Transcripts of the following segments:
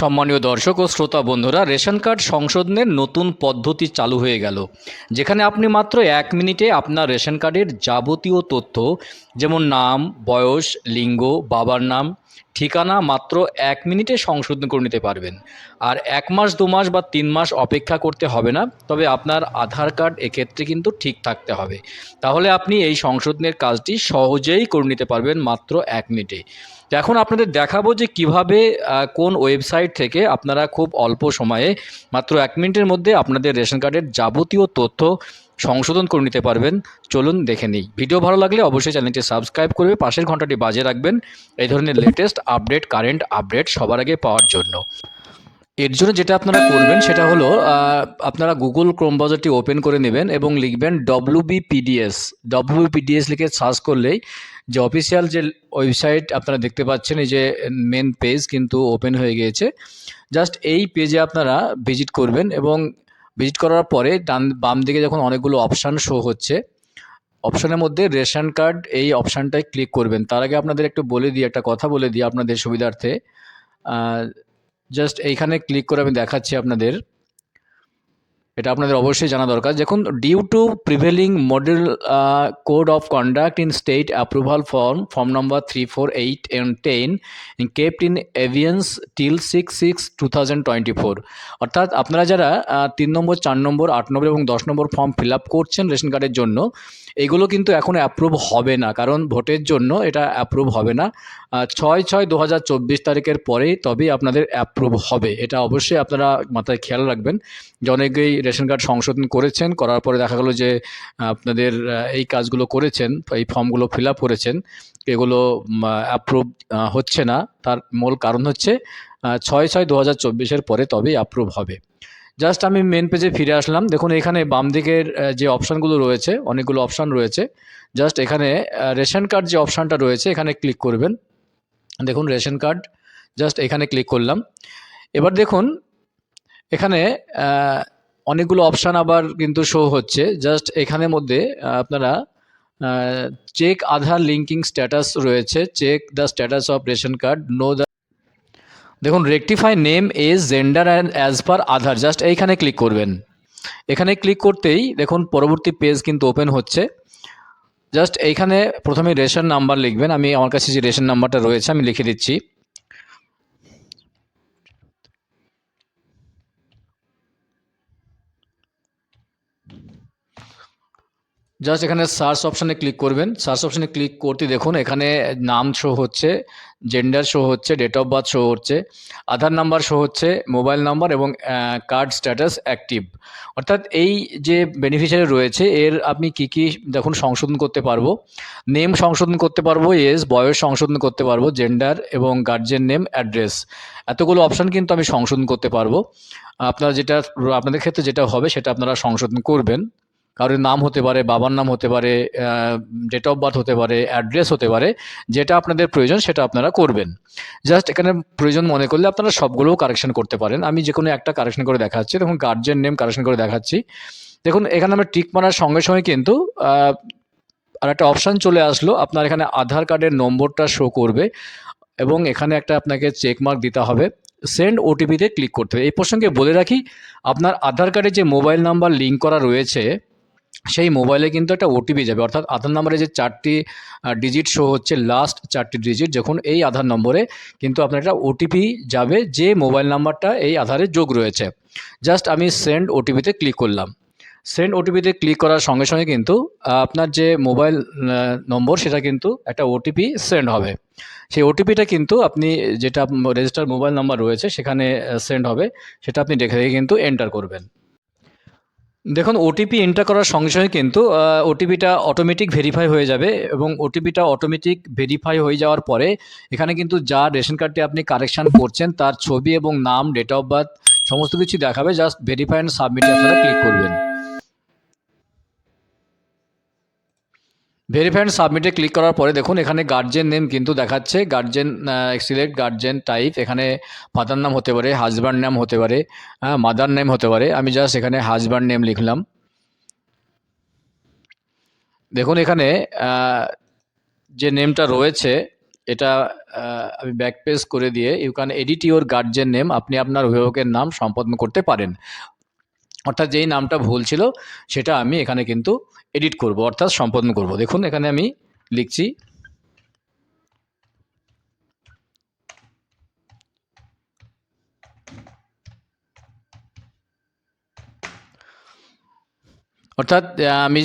সম্মানীয় দর্শক ও শ্রোতা বন্ধুরা, রেশন কার্ড সংশোধনের নতুন পদ্ধতি চালু হয়ে গেল। যেখানে আপনি মাত্র এক মিনিটে আপনার রেশন কার্ডের যাবতীয় তথ্য যেমন নাম, বয়স, লিঙ্গ, বাবার নাম, ঠিকানা মাত্র এক মিনিটে সংশোধন করে নিতে পারবেন। আর এক মাস, দু মাস বা তিন মাস অপেক্ষা করতে হবে না, তবে আপনার আধার কার্ড এক্ষেত্রে কিন্তু ঠিক থাকতে হবে। তাহলে আপনি এই সংশোধনের কাজটি সহজেই করে নিতে পারবেন মাত্র এক মিনিটে। এখন আপনাদের দেখাবো যে কীভাবে কোন ওয়েবসাইট থেকে আপনারা খুব অল্প সময়ে মাত্র এক মিনিটের মধ্যে আপনাদের রেশন কার্ডের যাবতীয় তথ্য সংশোধন করে নিতে পারবেন। চলুন দেখে নিই। ভিডিও ভালো লাগলে অবশ্যই চ্যানেলটি সাবস্ক্রাইব করবে, পাশের ঘন্টাটি বাজে রাখবেন। এই ধরনের লেটেস্ট আপডেট কারেন্ট আপডেট সবার আগে পাওয়ার জন্য। এর জন্য যেটা আপনারা করবেন সেটা হলো আপনারা গুগল ক্রোম ব্রাউজারটি ওপেন করে নেবেন এবং লিখবেন ডব্লিউবিপিডিএস ডব্লিউবিপিডিএস লিখে সার্চ করলেই যে অফিসিয়াল যে ওয়েবসাইট আপনারা দেখতে পাচ্ছেন, এই যে মেন পেজ কিন্তু ওপেন হয়ে গিয়েছে। জাস্ট এই পেজে আপনারা ভিজিট করবেন এবং ভিজিট করার পরে ডান, বাম দিকে যখন অনেকগুলো অপশান শো হচ্ছে অপশানের মধ্যে রেশন কার্ড এই অপশানটায় ক্লিক করবেন। তার আগে আপনাদের একটু বলে দিই, একটা কথা বলে দিই আপনাদের সুবিধার্থে। জাস্ট এইখানে ক্লিক করে আমি দেখাচ্ছি আপনাদের। এটা আপনাদের অবশ্যই জানা দরকার। দেখুন due to prevailing model code of conduct in state approval form form number three four eight and ten kept in abeyance till six six two thousand twenty four অর্থাৎ আপনারা যারা তিন নম্বর, চার নম্বর, আট নম্বর এবং দশ নম্বর ফর্ম ফিল আপ করছেন ration কার্ডের জন্য এগুলো কিন্তু এখন অ্যাপ্রুভ হবে না, কারণ ভোটের জন্য এটা অ্যাপ্রুভ হবে না। ছয় ছয় দু তারিখের পরেই তবেই আপনাদের অ্যাপ্রুভ হবে। এটা অবশ্যই আপনারা মাথায় খেয়াল রাখবেন। যে অনেকেই রেশন কার্ড সংশোধন করেছেন, করার পরে দেখা গেলো যে, আপনাদের এই কাজগুলো করেছেন, এই ফর্মগুলো ফিল আপ করেছেন, এগুলো অ্যাপ্রুভ হচ্ছে না। তার মূল কারণ হচ্ছে ছয় ছয় দু হাজার পরে তবেই অ্যাপ্রুভ হবে। জাস্ট আমি মেন পেজে ফিরে আসলাম। দেখুন, এখানে বাম দিকের যে অপশানগুলো রয়েছে, অনেকগুলো অপশান রয়েছে। জাস্ট এখানে রেশন কার্ড যে অপশানটা রয়েছে, এখানে ক্লিক করবেন। দেখুন, রেশন কার্ড জাস্ট এখানে ক্লিক করলাম। এবার দেখুন, এখানে অনেকগুলো অপশান আবার কিন্তু শো হচ্ছে। জাস্ট এখানে মধ্যে আপনারা চেক আধার লিঙ্কিং স্ট্যাটাস রয়েছে। Check the status of ration card know the দেখুন rectify name age gender and as per Aadhaar just এইখানে ক্লিক করবেন। এখানে ক্লিক করতেই দেখুন, পরবর্তী পেজ কিন্তু ওপেন হচ্ছে। জাস্ট এইখানে প্রথমে রেশন নাম্বার লিখবেন। আমি আমার কাছে যে রেশন নাম্বারটা রয়েছে, আমি লিখে দিচ্ছি। জাস্ট এখানে সার্চ অপশানে ক্লিক করবেন। সার্চ অপশানে ক্লিক করতে দেখুন, এখানে নাম শো হচ্ছে জেন্ডার শো হচ্ছে ডেট অফ বার্থ শো হচ্ছে আধার নাম্বার শো হচ্ছে মোবাইল নাম্বার এবং কার্ড স্ট্যাটাস অ্যাক্টিভ অর্থাৎ এই যে বেনিফিশিয়ারি রয়েছে, এর আপনি কি কি দেখুন সংশোধন করতে পারব। নেম সংশোধন করতে পারব এজ বয়স সংশোধন করতে পারব জেন্ডার এবং গার্জেন নেম অ্যাড্রেস এতগুলো অপশান কিন্তু আমি সংশোধন করতে পারব। আপনার যেটা, আপনাদের ক্ষেত্রে যেটা হবে, সেটা আপনারা সংশোধন করবেন। কারোর নাম হতে পারে, বাবার নাম হতে পারে ডেট অফ বার্থ হতে পারে অ্যাড্রেস হতে পারে, যেটা আপনাদের প্রয়োজন সেটা আপনারা করবেন। জাস্ট এখানে প্রয়োজন মনে করলে আপনারা সবগুলোও কারেকশন করতে পারেন। আমি যে কোনো একটা কারেকশন করে দেখাচ্ছি। দেখুন গার্জেন নেম কারেকশন করে দেখাচ্ছি। দেখুন, এখানে আমরা টিক মারার সঙ্গে সঙ্গে কিন্তু আর একটা অপশান চলে আসলো। আপনার এখানে আধার কার্ডের নম্বরটা শো করবে এবং এখানে একটা আপনাকে চেক মার্ক দিতে হবে। সেন্ড ওটিপিতে ক্লিক করতে হবে। এই প্রসঙ্গে বলে রাখি, আপনার আধার কার্ডে যে মোবাইল নাম্বার লিঙ্ক করা রয়েছে সেই মোবাইলে কিন্তু একটা ওটিপি যাবে। অর্থাৎ আধার নম্বরে যে চারটি ডিজিট শো হচ্ছে লাস্ট চারটি ডিজিট যখন এই আধার নম্বরে কিন্তু আপনার একটা ওটিপি যাবে, যে মোবাইল নাম্বারটা এই আধারে যোগ রয়েছে। জাস্ট আমি সেন্ড ওটিপিতে ক্লিক করলাম। সেন্ড ওটিপিতে ক্লিক করার সঙ্গে সঙ্গে কিন্তু আপনার যে মোবাইল নম্বর সেটা কিন্তু একটা ওটিপি সেন্ড হবে। সেই ওটিপিটা কিন্তু আপনি যেটা রেজিস্টার মোবাইল নাম্বার রয়েছে, সেখানে সেন্ড হবে, সেটা আপনি দেখে কিন্তু এন্টার করবেন। দেখুন ওটিপি এন্টার করার সঙ্গে সঙ্গে কিন্তু ওটিপিটা অটোমেটিক ভেরিফাই হয়ে যাবে এবং ওটিপিটা অটোমেটিক ভেরিফাই হয়ে যাওয়ার পরে এখানে কিন্তু যা রেশন কার্ডটি আপনি কারেকশান করছেন, তার ছবি এবং নাম ডেট অফ বার্থ সমস্ত কিছু দেখাবে। জাস্ট ভেরিফাই অ্যান্ড সাবমিটে আপনারা ক্লিক করবেন। ভেরিফাই অ্যান্ড সাবমিটে ক্লিক করার পরে দেখুন, এখানে গার্জেন নেম কিন্তু দেখাচ্ছে। গার্জেন সিলেক্ট গার্জেন টাইপ এখানে ফাদার নাম হতে পারে হাজব্যান্ড নাম হতে পারে মাদার নেম হতে পারে। আমি জাস্ট এখানে হাজব্যান্ড নেম লিখলাম। দেখুন এখানে যে নেমটা রয়েছে, এটা আমি ব্যাক পেজ করে দিয়ে you can edit your guardian name আপনি আপনার অভিভাবকের নাম সম্পাদন করতে পারেন। অর্থাৎ যেই নামটা ভুল ছিল, সেটা আমি এখানে কিন্তু এডিট করব, অর্থাৎ সম্পাদন করব। দেখুন, এখানে আমি লিখছি, অর্থাৎ আমি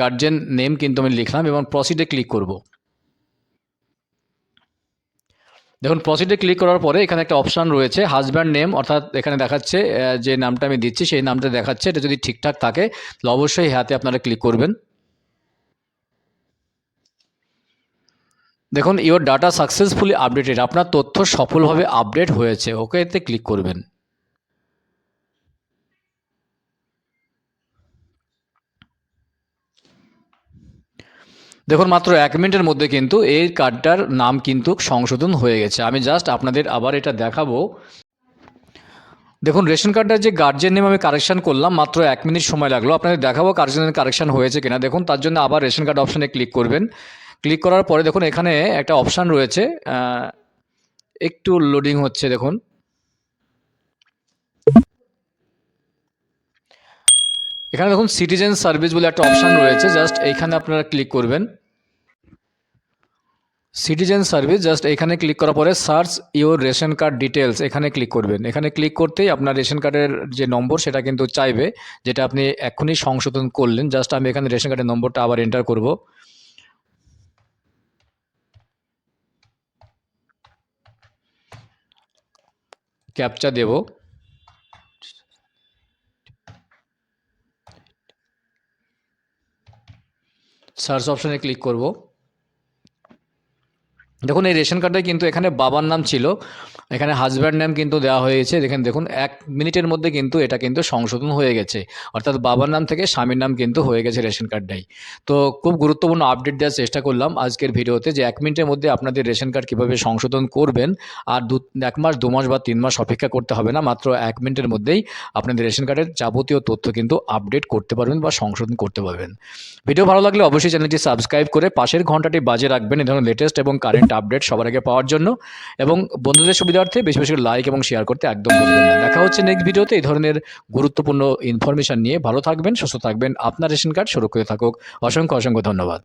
গার্জেন নেম কিন্তু আমি লিখলাম এবং প্রসিডে ক্লিক করব। দেখুন প্রসিডে ক্লিক করার পরে এখানে একটা অপশান রয়েছে হাজব্যান্ড নেম অর্থাৎ এখানে দেখাচ্ছে যে নামটা আমি দিচ্ছি, সেই নামটা দেখাচ্ছে, এটা যদি ঠিকঠাক থাকে, তাহলে অবশ্যই হাতে আপনারা ক্লিক করবেন। দেখুন ইওর ডাটা সাকসেসফুলি আপডেটেড আপনার তথ্য সফলভাবে আপডেট হয়েছে ওকে এতে ক্লিক করবেন। দেখুন, মাত্র এক মিনিটের মধ্যে কিন্তু এই কার্ডটার নাম কিন্তু সংশোধন হয়ে গেছে। আমি জাস্ট আপনাদের আবার এটা দেখাবো। দেখুন, রেশন কার্ডটার যে গার্জেন নেম আমি কারেকশন করলাম, মাত্র এক মিনিট সময় লাগল। আপনাদের দেখাবো গার্জেনের কারেকশন হয়েছে কিনা। দেখুন, তার জন্য আবার রেশন কার্ড অপশানে ক্লিক করবেন। ক্লিক করার পরে দেখুন, এখানে একটা অপশান রয়েছে একটু লোডিং হচ্ছে, দেখুন। এখানে দেখুন সিটিজেন সার্ভিস বলে একটা অপশান রয়েছে। জাস্ট এইখানে আপনারা ক্লিক করবেন। সিটিজেন সার্ভিস জাস্ট এখানে ক্লিক করার পরে search your ration card details এখানে ক্লিক করবেন। এখানে ক্লিক করতেই আপনার রেশন কার্ডের যে নম্বর, সেটা কিন্তু চাইবে, যেটা আপনি এখনই সংশোধন করলেন। জাস্ট আমি এখানে রেশন কার্ডের নম্বরটা আবার এন্টার করব। ক্যাপচা দেব। সার্চ অপশানে ক্লিক করব। দেখুন, এই রেশন কার্ডে কিন্তু এখানে বাবার নাম ছিল, এখানে হাজব্যান্ড নাম কিন্তু দেওয়া হয়েছে। দেখেন, দেখুন, এক মিনিটের মধ্যে কিন্তু এটা কিন্তু সংশোধন হয়ে গেছে। অর্থাৎ বাবার নাম থেকে স্বামীর নাম কিন্তু হয়ে গেছে রেশন কার্ডটাই। তো খুব গুরুত্বপূর্ণ আপডেট দেওয়ার চেষ্টা করলাম আজকের ভিডিওতে যে এক মিনিটের মধ্যে আপনাদের রেশন কার্ড কীভাবে সংশোধন করবেন আর দু, এক মাস, দু মাস বা তিন মাস অপেক্ষা করতে হবে না, মাত্র এক মিনিটের মধ্যেই আপনাদের রেশন কার্ডের যাবতীয় তথ্য কিন্তু আপডেট করতে পারবেন বা সংশোধন করতে পারবেন। ভিডিও ভালো লাগলে অবশ্যই চ্যানেলটি সাবস্ক্রাইব করে পাশের ঘন্টাটি বাজে রাখবেন। এই ধরনের লেটেস্ট এবং কারেন্ট আপডেট সবার আগে পাওয়ার জন্য এবং বন্ধুদের সুবিধার্থে বেশি বেশি লাইক এবং শেয়ার করতে একদম দেখা হচ্ছে নেক্সট ভিডিওতে এই ধরনের গুরুত্বপূর্ণ ইনফরমেশান নিয়ে ভালো থাকবেন, সুস্থ থাকবেন। আপনার রেশন কার্ড সুরক্ষিত থাকুক। অসংখ্য অসংখ্য ধন্যবাদ।